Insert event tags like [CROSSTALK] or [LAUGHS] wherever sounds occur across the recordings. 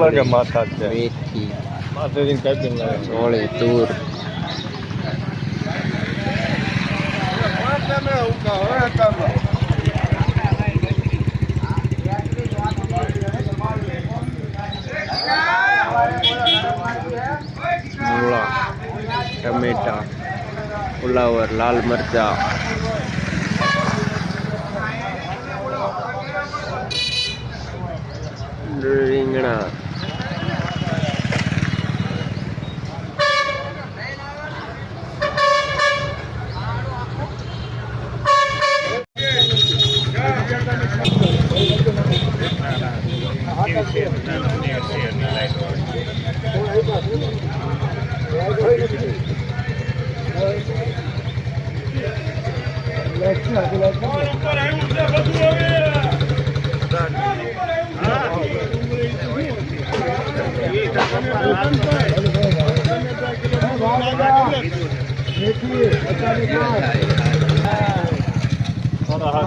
ભીંડો ધાણા કાપેલો હોય એવું લાગે રીંગણા માથા જ છે મેથી માથેથી કાપીને લાગે ચોળી તૂર મૂળા ટમેટા ફુલાવર લાલ મરચા રીંગણા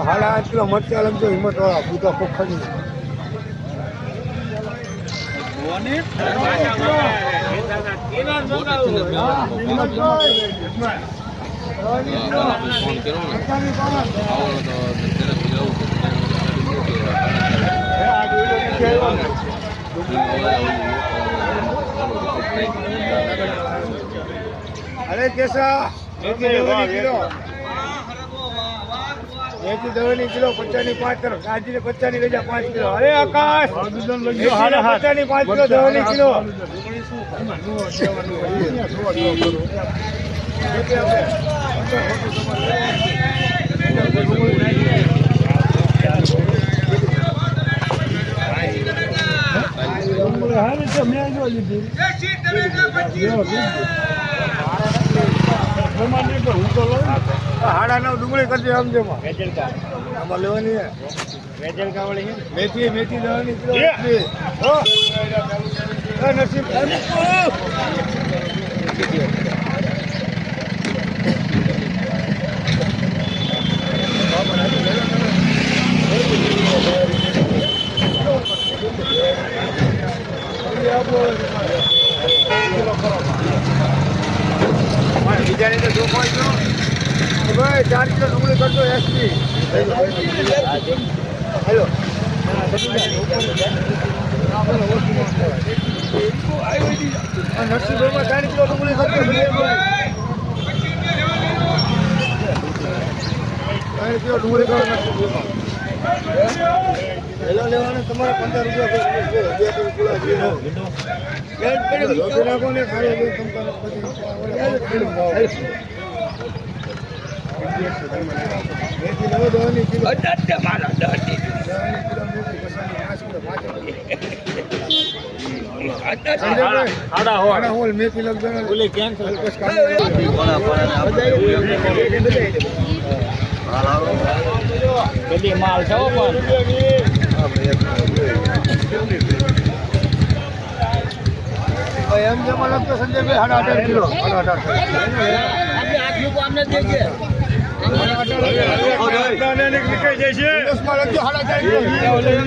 હાડા આઠ કિલો મરચા લખજો હિંમત વાળા પોખરી અરે કેસા મેથી દવાની કિલો. પચાસની પાંચ કરો કાજી પચાસની લઈ પાંચ કિલો. અરે આકાશ! પચાસની પાંચ કિલો દવાની કિલો. હાડા નવ ડુંગળી કરજે સમજેમાં આમાં લેવાની હે. મેથી મેથી મેથી. હો. બીજાની તો જો કોઈ જો ભાઈ ચાર કિલો ડુંગળી કરજો એસપી હેલો. નરસિંહભાઈમાં ચાર કિલો ડુંગળી કરજો ચાર કિલો ડુંગળી કરો નરસિંહભાઈમાં. હેલો લેવાને તમારે પંદર રૂપિયા ને. અલ્પેશ કામદાર. ભાઈ એમ જેમાં લગતો સંજયભાઈ સાડા અઢાર કિલો સાડા અઢાર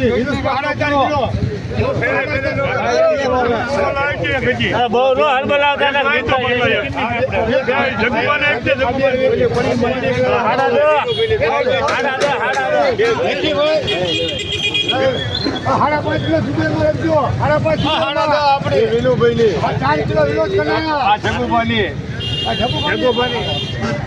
હિન્દુસ્માં લખજો સાડા ચાર કિલો. હિન્દુસ્માં સાડા ચાર કિલો. પાંચ પાંચ કિલો વિનુભાઈની. ચાર કિલો વિનોદ કનાયા. આ જગુભાઈની. જગુભાઈની સાત કિલો.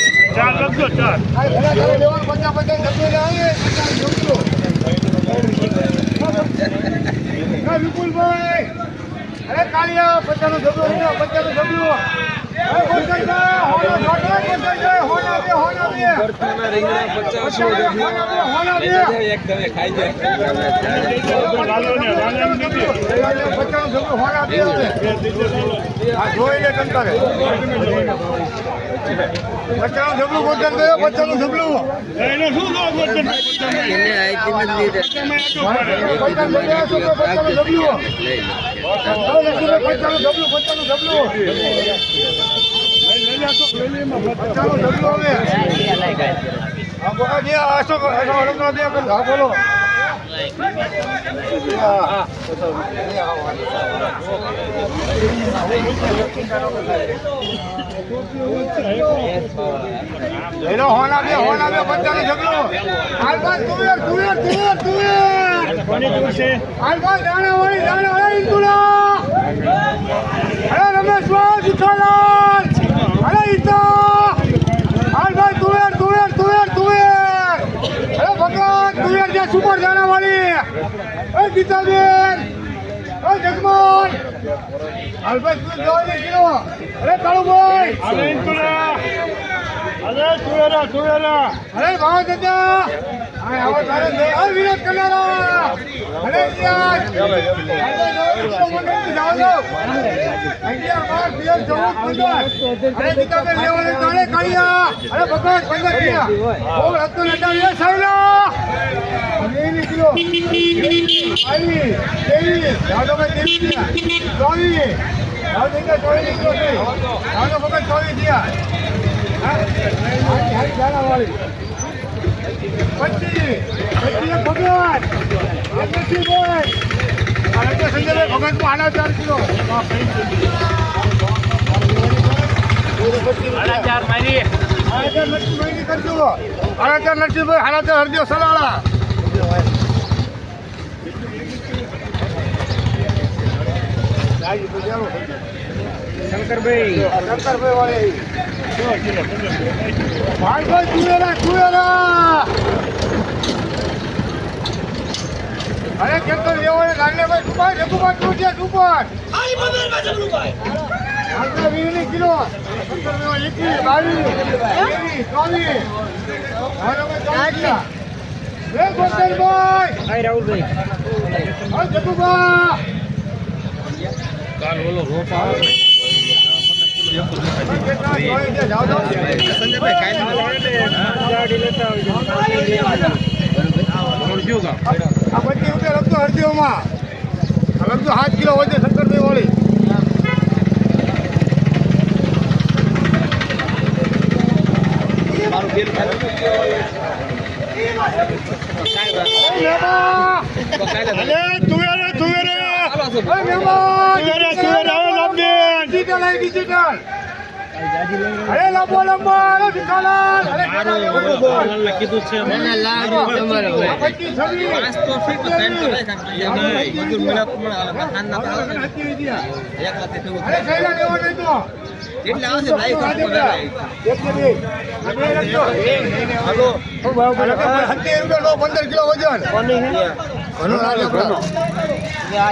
ચાર લખજો ચાર. વિપુલભાઈ અરે કાલિયા પચાસનું જબલું પચાસનું જબલું હોના બે હોના બે રીંગણા પચાસ હોના બે ખાઈ જાય પચાસ ઝબલું ગોચર એને આઈટી નથી લીધે. પચાસ ઝબલું પચાસ ઝબલું પચાસ ઝબલું પચાસ ઝબલું હવે. અશોક અશોક દે હા બોલો. હા. હેલો હોના બે હોના બે પચાસ ઝબલું આલબા તુવેર તુવેર તુવેર તુવેર. આલબા દાણા વાળી દાણા વાળી ઇન્દુલા અરે, રમેશ ભાઈ જીઠાલાલ અરે ઈતા આલભાઈ તુવેર તુવેર તુવેર તુવેર. અરે, ભગવાન, તુવેર, જે સુપર દાણા વાળી એ ગીતાબેન. જગમોહન! તુવેર દોડી કિલો અરે કાળુભાઈ અરે તુવેરા તુવેરા અરે ભાવ દાદા. વિરોધ કરનારા અરે ભગવાન પંદર તેવી ચોવીસ. જાદવભાઈ ચોવીસ થયા. ભગવાન ભગવાન આના ચાર કિલો ચાર મારી આના ચાર નરસિંહભાઈ કરજો આના ચાર નરસિંહભાઈ આના ચાર હરદેવ સલાળા શંકરભાઈ. શંકરભાઈ વાળી ભાઈ તુવેરા તુવેરા અરે કેતન લેવાય ગાંડે ભાઈ સુપાર જગુબાર તું છે સુપાર આટલા વીસની કિલો શંકરભાઈ એકવીસ બાવીસ ત્રેવીસ ચોવીસ હવે અમે ચોવીસ ગયા. રે ગોંડલભાઈ હાય રાહુલભાઈ હવે જગુબા કાલ ઓલો રોપ આવે આ રૂપિયા લખતો હરદીઓમાં આ લખતો સાત કિલો વધે શંકરભાઈ વાળી ડિજિટલ અરે લંબો લંબો અરે ભીખાલાલ અરે કીધું છે. પચીસ છવ્વીસ પાંચ તો ફીટ તો ત્રણ તો રાખ્યા. મજૂર મળ્યા હાંજના તો આવે ને. એક લાખ તો અરે સહેલા લેવો નહીં તો. એટલે આવશે ભાઈ તો પગાર આવે. હાલો. પંદર કિલો વજન. ઘણું. આ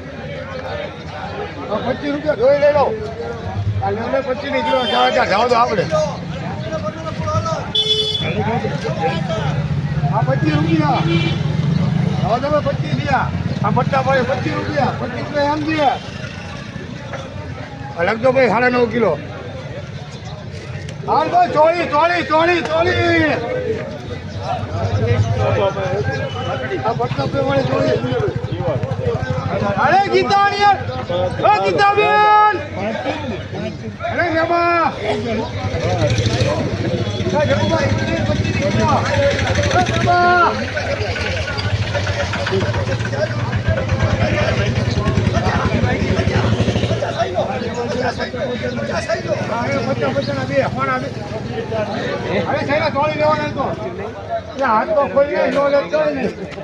પચીસ રૂપિયા જોઈ લઈ લો. અને પચીસની કિલો ચાર હજાર જાવ તો આપણે. હા પચીસ રૂપિયા. હવે તમે પચીસ થયા આ મોટા ભાઈ પચીસ રૂપિયા. પચીસ રૂપિયા એમ દે લગજો ભાઈ સાડા નવ કિલો. હાલ ભાઈ ચોળી ચોળી ચોળી ચોળી. આ પટ્ટા પે વાળી જોડી અરે ગીતાણી ઓ ગીતાબેન! અરે જમા! અરે સાહેબ થોડી લેવાના તો. હાથ તો ખોલી લો લે તો ને.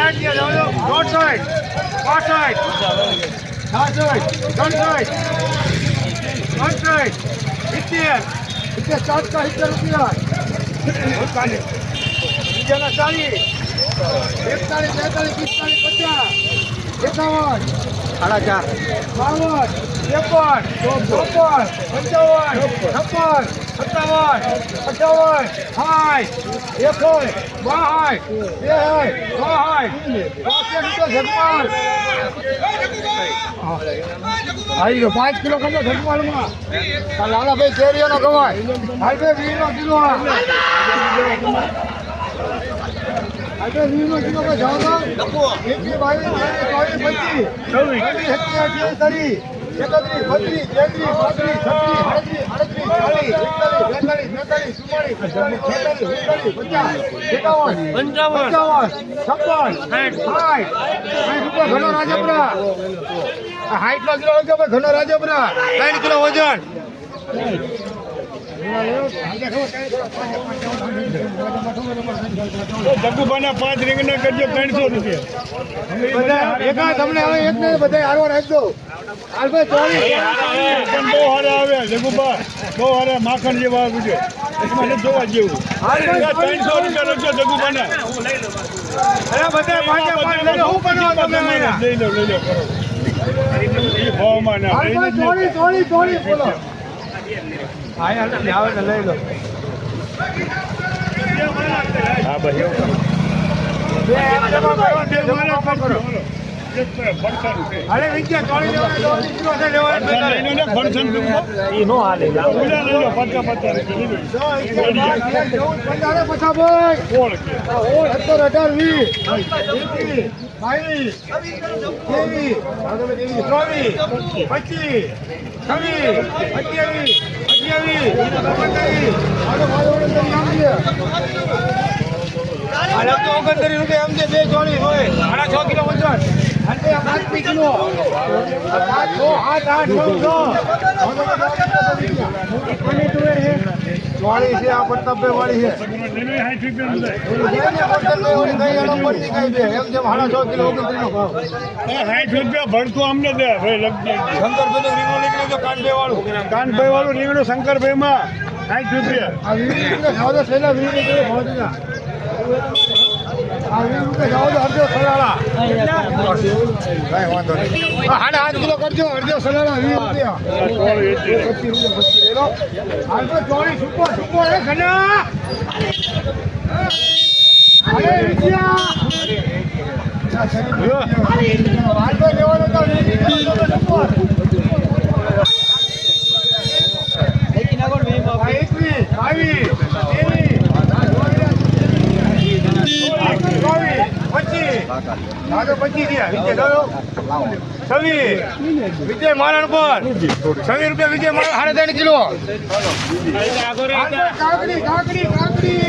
જતન જવાન નો હાલ ભાઈ જવાનો જીવો અરે નબા અરે નબા અરે એકી ભાઈ તેરી ચોવી પચી છવી હેકી હેકી કરી એકત્રી બત્રી તેત્રી ચોત્રી પાંત્રી છત્રી સાડા ચાર. બાવન, ત્રેપન, ચોપન, પંચાવન, છપ્પન, સત્તાવન, અઠાવન સાઠ એકસઠ બાસઠ ત્રેસઠ ચોસઠ પાસઠ જગમાલ આવી ગયો પાંચ કિલો ખબર જગમાલમાં લાલાભાઈ ગવાય હાઈવે ભાઈ નો કિલો એકત્રીસ બત્રીસ તેત્રીસ પાંત્રીસ છત્રીસ આડત્રીસ ચાલીસ એકતાલીસ બેતાલીસ બેતાલીસ ચુમ્માલીસ છેતાલીસ પચાસ એકાવન પંચાવન. છપ્પન સાઠ. સાઠ. રૂપિયા ઘણો રાજપરા. હાઈટ નો કિલો ઘણો રાજપરા. ત્રણ કિલો વજન. જગુબાના પાંચ રીંગણા કરજો ત્રણસો રૂપિયા. બધા એકા તમને હવે એક નહીં બધા હારવા રાખજો. હાલભાઈ ચોવીસ. પણ બહુ હારા આવે જગુબા બહુ હારે માખણ જેવા આવે મને જોવા જેવું. ત્રણસો રૂપિયા રખજો પાંચ લઈ લો. લો કરો. ભાવમાં ના બોલો. આવે તો લઈ લો હા ભાઈ અરે ને સત્તર, અઢાર, વીસ, બાવીસ, ત્રેવીસ, ચોવીસ, પચીસ, છવ્વીસ, અઠ્યાવીસ, ઓગણત્રીસ, છે. રૂપિયા આમ છે, બે ચોળીસ હોય, સાડા છ કિલો વજન. અને આ પાંચમી કિલો. પાંચ, છ, આઠ, આઠ, નવ, દસ. ચોળીસ છે આ પ્રતાપભાઈ વાળી છે. લઈ લો સાઠ રૂપિયા સાઠ રૂપિયા. ભરતું અમને દે ભાઈ લગભગ કાનભાઈ વાળું રીંગણું શંકરભાઈ માં સાઠ રૂપિયા આઠ કિલો કરજો અડધો સલાડા ભાવ રૂપિયા સોળ એંસી. પચીસ રૂપિયા અડધો લો હાલ તો ચોવીસ ઉપર ઉપર હે ઘણા અરે હાલ તો લેવાનો તો વીસ રૂપિયા ઉપર એકવીસ બાવીસ ત્રેવીસ ચોવીસ પચીસ આગળ પચીસ થયા વિજય દો છવ્વીસ વિજય મારણ પર છવ્વીસ રૂપિયા વિજય મારણ સાડા ત્રણ કિલો કાકડી કાકડી કાકડી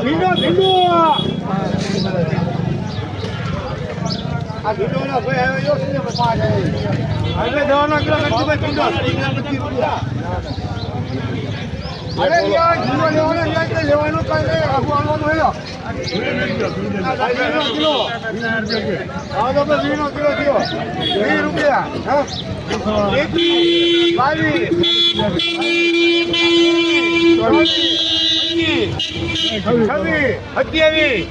ભીંડો ભીંડો! આ ભીંડો ના ભાઈ હવે જો ને પાંચ હવે દવાનો કિલો કરતી ભાઈ ભીંડો. અરે યાર જીવો લેવાનો યાર કે લેવાનું કઈ આગુ આવવાનું હોય વીસ કિલો. હા તો બસ કિલો થયો. વીસ રૂપિયા હા. બાવીસ. બાવીસ છવ્વીસ અઠ્યાવીસ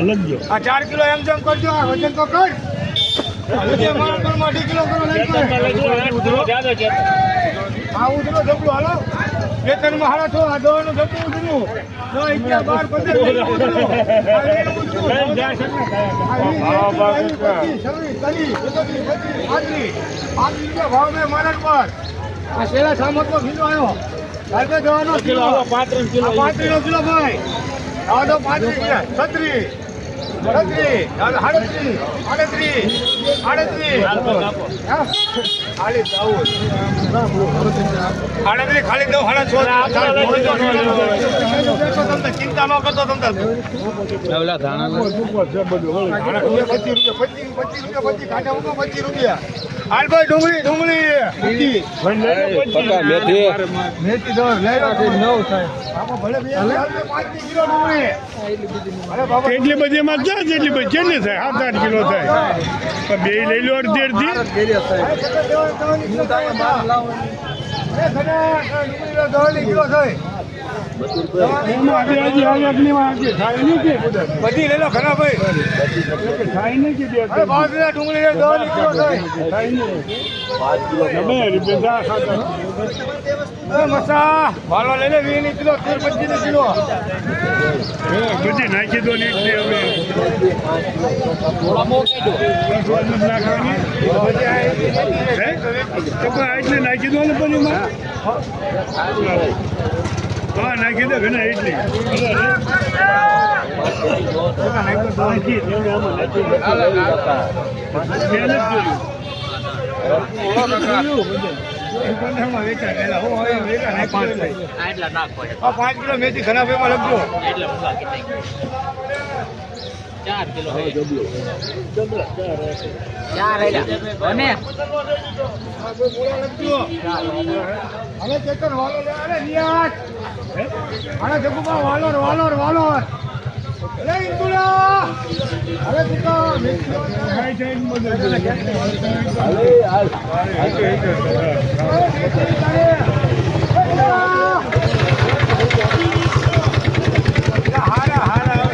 અલગ જો. આ ચાર કિલો એમ જેમ કરજો વજન તો કર. કિલો [LAUGHS] પાંત્રીસ. પાંત્રીસ છેલ્લા સામતનો કિલો આવ્યો. આજે જવાનો કિલો પાંત્રીસ કિલો ભાઈ. આ તો પાંત્રીસ છત્રીસ. આડત્રી આડત્રી આડત્રી હા? ખાલી ચૌદ ખાલી દઉં તમને ચિંતા ન કરતો તમને ઓલા ધાણા પચીસ રૂપિયા પચીસ પચીસ રૂપિયા પચીસ. કાંટા મૂકો પચીસ રૂપિયા. હાલ ભાઈ ડુંગળી ડુંગળી. મેથી મેથી દસ નવ થાય. એટલી બધી એમાં જાય જેટલી બધી કેટલી થાય? સાત આઠ કિલો થાય. બે લઈ લો અડધી અડધી. એમાં બે હજી હાલ એકની માં હજી થાય નહીં કે બધા બધી લઈ લો ખરા ભાઈ. થાય નહીં થાય. નહીં મસા લઈ લે, વીસની કિલો, તેર, પચીસની કિલો. બધી નાખી દો ને એટલી હવે નાખવાની નાખી દો ને એમાં. હા નાખી દો ઘણા એટલી પાંચ કિલો મેથી ખરાબ એમાં લખજો હવે ચેતન વાળો લે અરે અરે જગુબા, વાલોર વાલોર વાલોર. અરે ઇન્દુલા. અરે તુકા મેથી ખાઈ ખાઈને બધું હારા હારા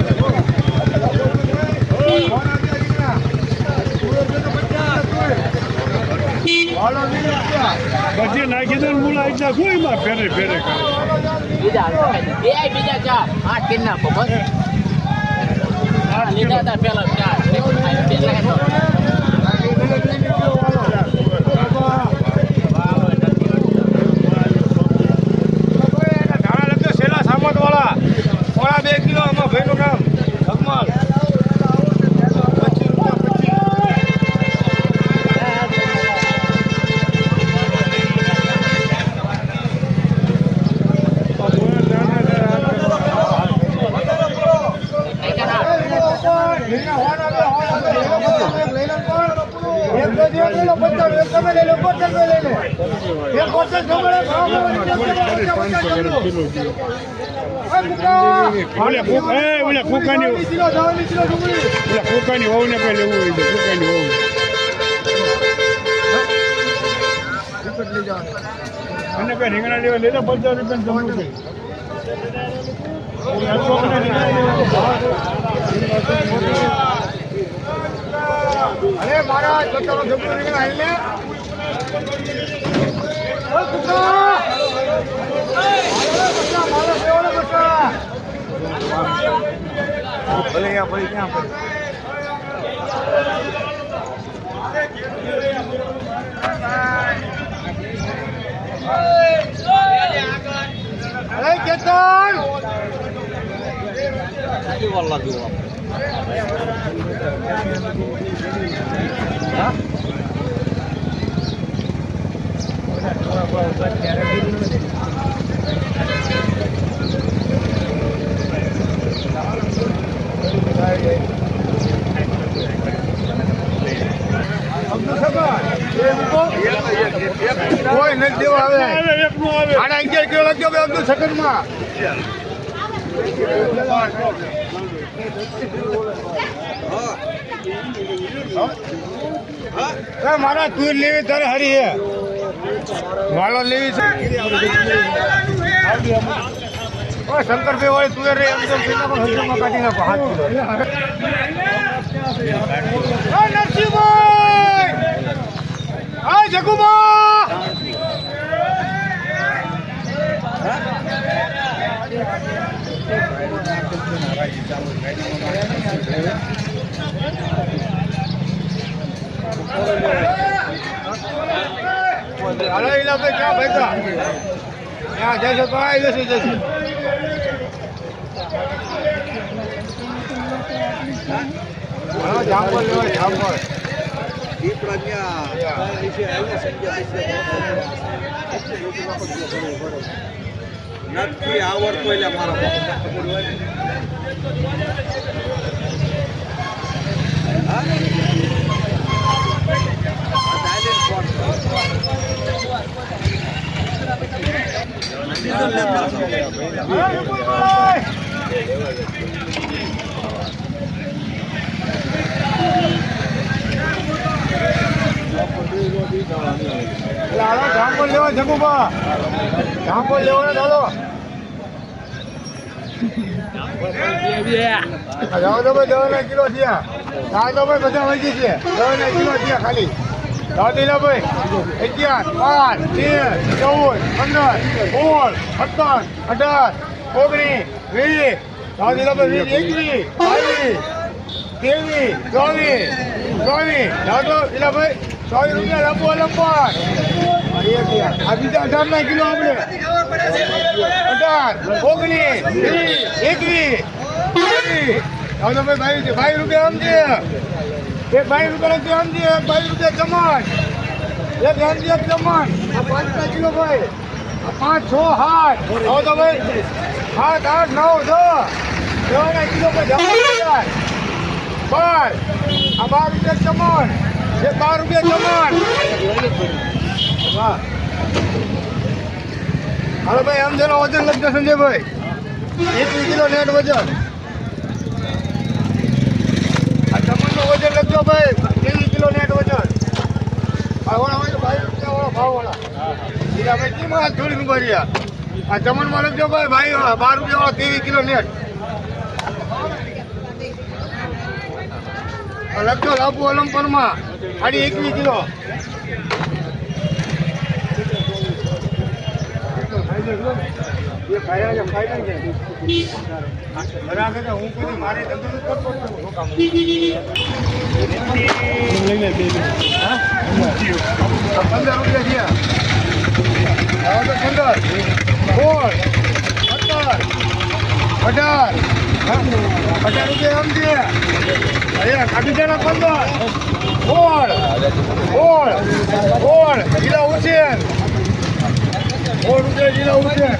પછી નાખી દો મૂળ એટલા શું એમાં ફેરે ફેરે કરે. બીજા બે બીજા ચાર. આઠ કિલ નાખો બસ લીધા હતા પેલા ચાર. ઓલે કુક- એ, ઓલે કુકાની ઓલા કુકાની હોવ ને કઈ લેવું હોય તો કુકાની વહુ. અને કઈ રીંગણા લેવા લેતા પચાસ રૂપિયા જમવું રીંગણા અરે મારા છોકરાનો છોકરો નીકળે હાલ ને ઓ કુકા બચ્ચા મારો સેવાનો બચ્ચા ભલે ક્યાં ભલે ક્યાં ભલે. અરે કેતન! વાત લાગ્યું કોઈ નથી દેવા આવે. સાડા અગિયાર કિલો ભાઈ અબ્દુલ સેકન્ડમાં હા, મારા તું લેવી તારે હરી હે. વાળો લેવી છે. શંકર શંકરભાઈ વાળી તુવેર રે એમ પણ હજુમાં કાઢી નાખો હાથ નરસિંહભાઈ! ઓય જગુબા! ઈલા ભાઈ ક્યાં ભાઈકા ત્યાં જશે તો આવી જશે જશે હાલો જામફળ લેવાય જામફળ નથી આવડતો એટલે મારા Thank વિપુલભાઈ એટલે હાલો જામફળ લેવા ભાઈ, દવાના કિલો થયા. આ બધા વધી છે કિલો થયા ખાલી. જાઓ દીલા ભાઈ. અગિયાર, બાર, તેર, ચૌદ, પંદર, સોળ, સત્તર, અઢાર, ઓગણીસ, વીસ. જાઓ દીલા ભાઈ, વીસ, એકવીસ, બાવીસ તેવીસ ચોવીસ ચોવીસ. દાદો ભાઈ. ચોવીસ રૂપિયા લંબો લંબો આ બીજા અઢાર ના કિલો આપણે. અઢાર, ઓગણીસ વીસ એકવીસ. બાવીસ જાઓ તો ભાઈ બાવીસ રૂપિયા સમજે એક ભાઈ રૂપિયા નથી સમજે એક ભાઈ રૂપિયા જમણ એક સમજે એક ચમણ આ પાંચ કિલો ભાઈ. આ પાંચ, છ સાત હવે તો ભાઈ. સાત આઠ, નવ, દસ. એવાના કિલો ભાઈ બાર. આ બાર રૂપિયા જમણ એક બાર રૂપિયા જમણ હા હાલો ભાઈ એમ જેનો વજન લખજો સંજયભાઈ એક કિલો નેટ વજન આ જમણનું વજન લખજો ભાઈ ત્રીસ કિલો નેટ વજન આ જમણમાં લખજો ભાઈ ભાઈ બાર રૂપિયા વાળો ત્રીસ કિલો નેટ લખજો લાભુ અલમપરમાં સાડી એકવીસ કિલો. હું? કોઈ મારે પંદર રૂપિયા થયા પંદર. સોળ સત્તર અઢાર. હા? રૂપિયા એમ સમજે અહીંયા કાઢી દે ને પંદર? ઓળ ઓળ ઓળ જીલા ઉછેર. ઓળ રૂપિયા જીલા ઉછેર.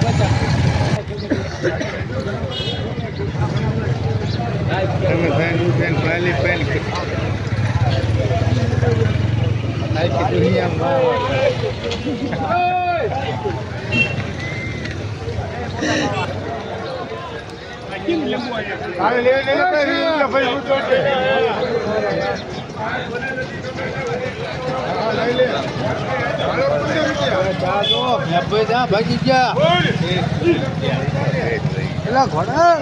ફેન પહેલી દુનિયામાં ભાગી ગયા એલા ઘોડા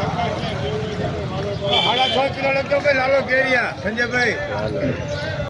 સાડા છ કિલો લખજો ભાઈ લાલો કેરિયા સંજયભાઈ.